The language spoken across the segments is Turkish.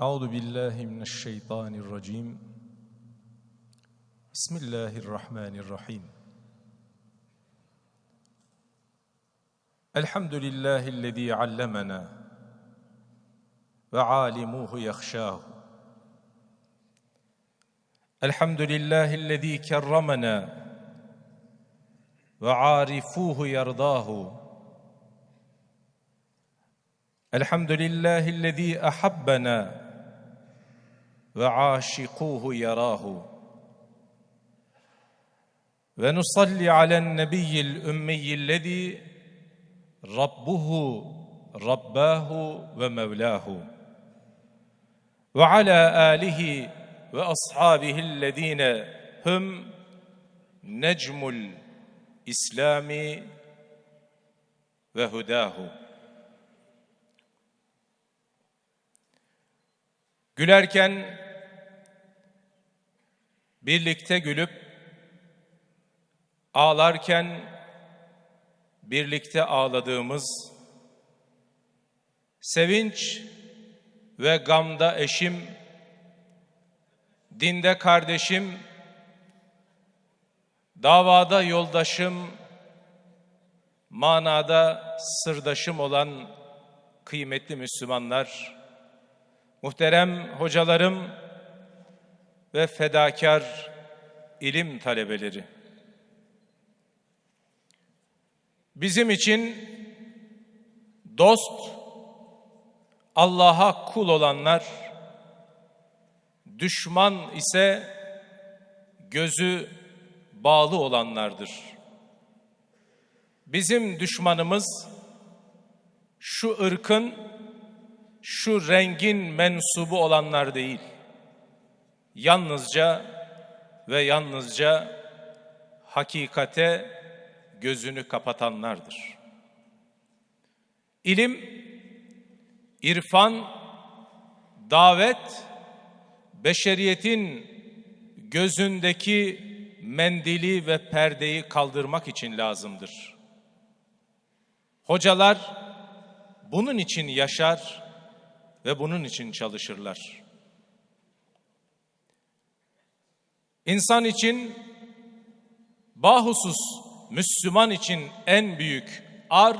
أعوذ بالله من الشيطان الرجيم. بسم الله الرحمن الرحيم. الحمد لله الذي علمنا وعالموه يخشاه. الحمد لله الذي كرمنا وعارفوه يرضاه. الحمد لله الذي أحبنا وعاشقوه يراه. ونصلي على النبي الأمي الذي ربه رباه ومولاه. وعلى آله وأصحابه الذين هم نجم الإسلام وهداه. Gülerken birlikte gülüp ağlarken birlikte ağladığımız sevinç ve gamda eşim, dinde kardeşim, davada yoldaşım, manada sırdaşım olan kıymetli Müslümanlar, muhterem hocalarım ve fedakar ilim talebeleri. Bizim için dost, Allah'a kul olanlar, düşman ise gözü bağlı olanlardır. Bizim düşmanımız şu ırkın, şu rengin mensubu olanlar değil. Yalnızca ve yalnızca hakikate gözünü kapatanlardır. İlim, irfan, davet, beşeriyetin gözündeki mendili ve perdeyi kaldırmak için lazımdır. Hocalar bunun için yaşar ve bunun için çalışırlar. İnsan için bahusus Müslüman için en büyük ar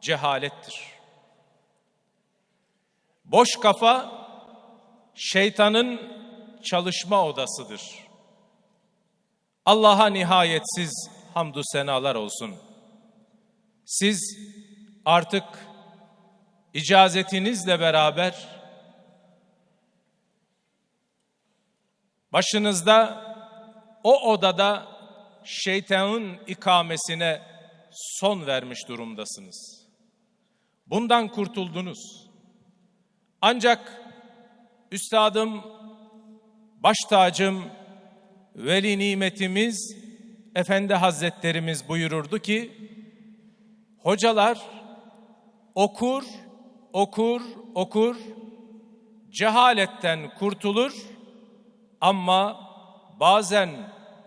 cehalettir. Boş kafa şeytanın çalışma odasıdır. Allah'a nihayetsiz hamdü senalar olsun. Siz artık icazetinizle beraber başınızda o odada şeytanın ikamesine son vermiş durumdasınız. Bundan kurtuldunuz. Ancak üstadım, baş tacım, veli nimetimiz, Efendi Hazretlerimiz buyururdu ki, hocalar okur, okur, okur, cehaletten kurtulur ama bazen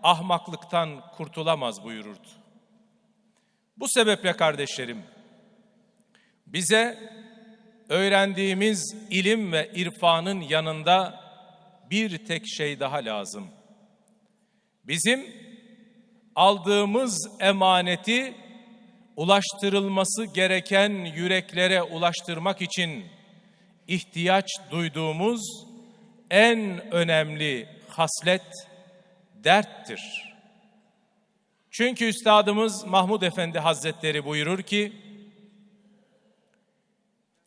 ahmaklıktan kurtulamaz buyururdu. Bu sebeple kardeşlerim, bize öğrendiğimiz ilim ve irfanın yanında bir tek şey daha lazım. Bizim aldığımız emaneti ulaştırılması gereken yüreklere ulaştırmak için ihtiyaç duyduğumuz en önemli haslet derttir. Çünkü üstadımız Mahmud Efendi Hazretleri buyurur ki,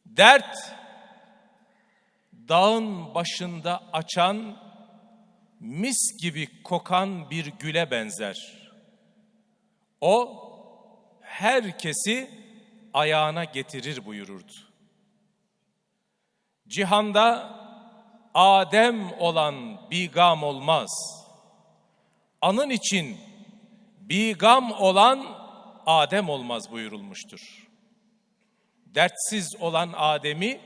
dert dağın başında açan mis gibi kokan bir güle benzer. O herkesi ayağına getirir buyururdu. Cihanda Adem olan bigam olmaz. Anın için bigam olan Adem olmaz buyurulmuştur. Dertsiz olan Adem'i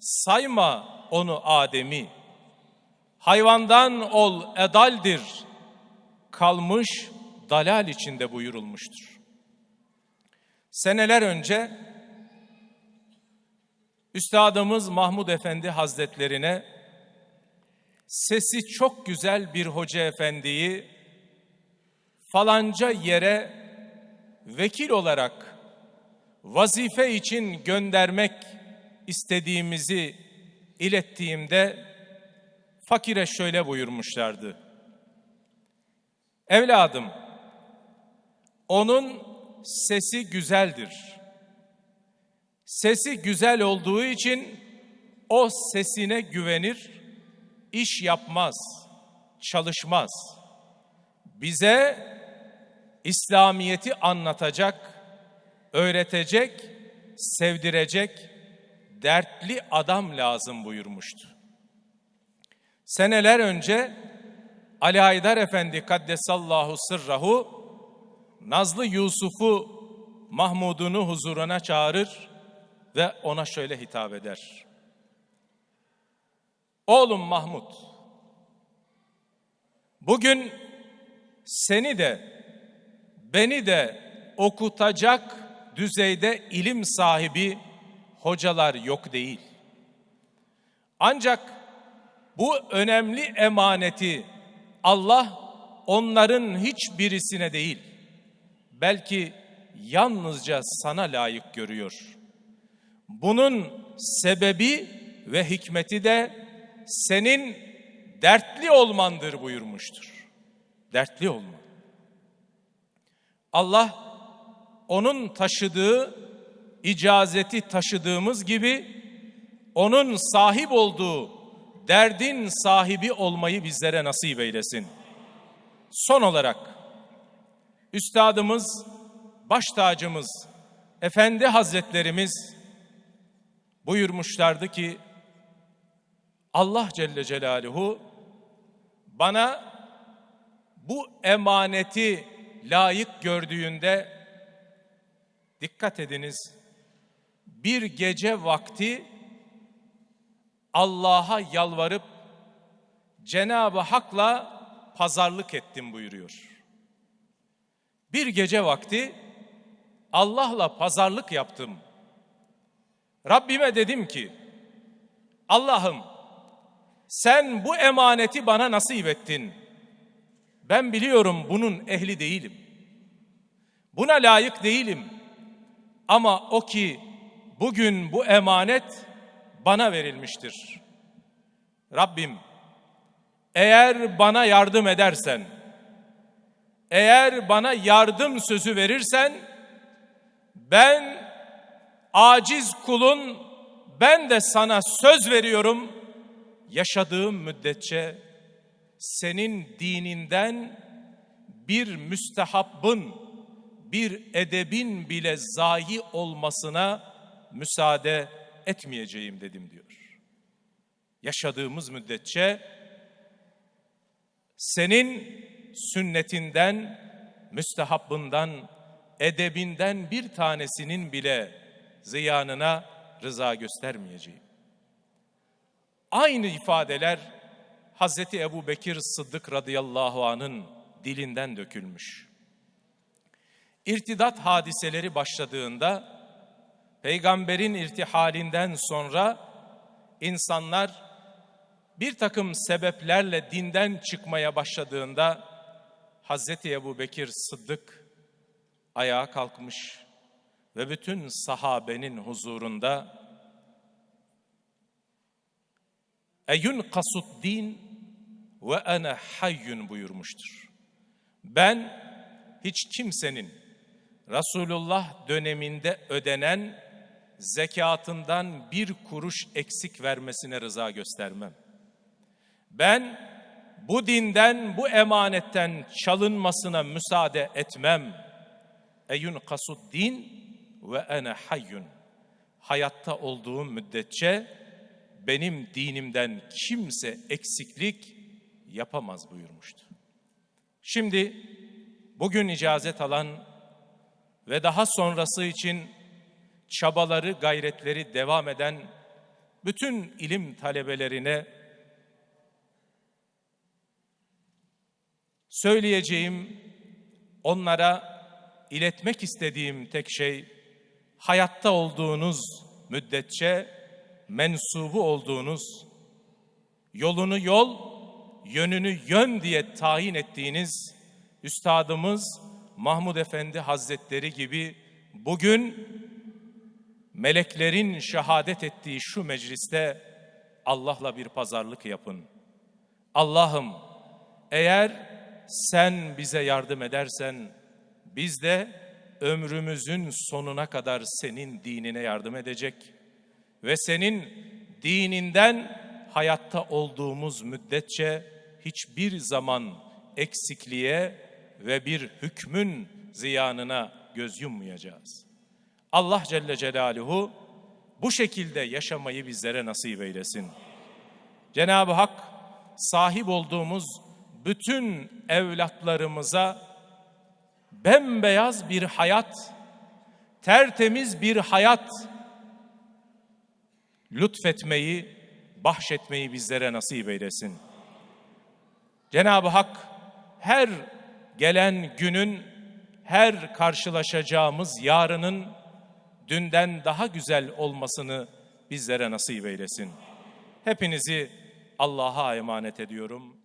sayma onu Adem'i. Hayvandan ol edaldir. Kalmış dalal içinde buyurulmuştur. Seneler önce Üstadımız Mahmud Efendi Hazretlerine sesi çok güzel bir hoca efendiyi falanca yere vekil olarak vazife için göndermek istediğimizi ilettiğimde fakire şöyle buyurmuşlardı. Evladım, onun sesi güzeldir. Sesi güzel olduğu için o sesine güvenir, iş yapmaz, çalışmaz. Bize İslamiyeti anlatacak, öğretecek, sevdirecek dertli adam lazım buyurmuştu. Seneler önce Ali Haydar Efendi Kaddesallahu sırrahu Nazlı Yusuf'u Mahmud'unu huzuruna çağırır ve ona şöyle hitap eder. Oğlum Mahmud, bugün seni de beni de okutacak düzeyde ilim sahibi hocalar yok değil. Ancak bu önemli emaneti Allah onların hiçbirisine değil, belki yalnızca sana layık görüyor. Bunun sebebi ve hikmeti de senin dertli olmandır buyurmuştur. Dertli olman. Allah onun taşıdığı icazeti taşıdığımız gibi onun sahip olduğu derdin sahibi olmayı bizlere nasip eylesin. Son olarak üstadımız, baş tacımız, efendi hazretlerimiz buyurmuşlardı ki Allah Celle Celaluhu bana bu emaneti layık gördüğünde dikkat ediniz bir gece vakti Allah'a yalvarıp Cenab-ı Hak'la pazarlık ettim buyuruyor. Bir gece vakti Allah'la pazarlık yaptım. Rabbime dedim ki Allah'ım sen bu emaneti bana nasip ettin. Ben biliyorum bunun ehli değilim. Buna layık değilim. Ama o ki bugün bu emanet bana verilmiştir. Rabbim eğer bana yardım edersen, eğer bana yardım sözü verirsen, ben aciz kulun, ben de sana söz veriyorum, yaşadığım müddetçe senin dininden bir müstehabbın, bir edebin bile zayi olmasına müsaade etmeyeceğim dedim diyor. Yaşadığımız müddetçe senin sünnetinden, müstehabbından, edebinden bir tanesinin bile ziyanına rıza göstermeyeceğim. Aynı ifadeler Hazreti Ebu Bekir Sıddık radıyallahu anın dilinden dökülmüş. İrtidat hadiseleri başladığında peygamberin irtihalinden sonra insanlar bir takım sebeplerle dinden çıkmaya başladığında Hazreti Ebu Bekir Sıddık ayağa kalkmış ve bütün sahabenin huzurunda Eyun kasut din ve ana hayyun buyurmuştur. Ben hiç kimsenin Resulullah döneminde ödenen zekatından bir kuruş eksik vermesine rıza göstermem. Ben bu dinden, bu emanetten çalınmasına müsaade etmem. Eyun kasud din ve ene hayyun. Hayatta olduğum müddetçe benim dinimden kimse eksiklik yapamaz buyurmuştu. Şimdi bugün icazet alan ve daha sonrası için çabaları, gayretleri devam eden bütün ilim talebelerine söyleyeceğim, onlara iletmek istediğim tek şey hayatta olduğunuz müddetçe mensubu olduğunuz, yolunu yol, yönünü yön diye tayin ettiğiniz Üstadımız Mahmud Efendi Hazretleri gibi bugün meleklerin şehadet ettiği şu mecliste Allah'la bir pazarlık yapın. Allah'ım eğer sen bize yardım edersen biz de ömrümüzün sonuna kadar senin dinine yardım edecek ve senin dininden hayatta olduğumuz müddetçe hiçbir zaman eksikliğe ve bir hükmün ziyanına göz yummayacağız. Allah Celle Celaluhu bu şekilde yaşamayı bizlere nasip eylesin. Cenab-ı Hak sahip olduğumuz bütün evlatlarımıza bembeyaz bir hayat, tertemiz bir hayat lütfetmeyi, bahşetmeyi bizlere nasip eylesin. Cenab-ı Hak her gelen günün, her karşılaşacağımız yarının dünden daha güzel olmasını bizlere nasip eylesin. Hepinizi Allah'a emanet ediyorum.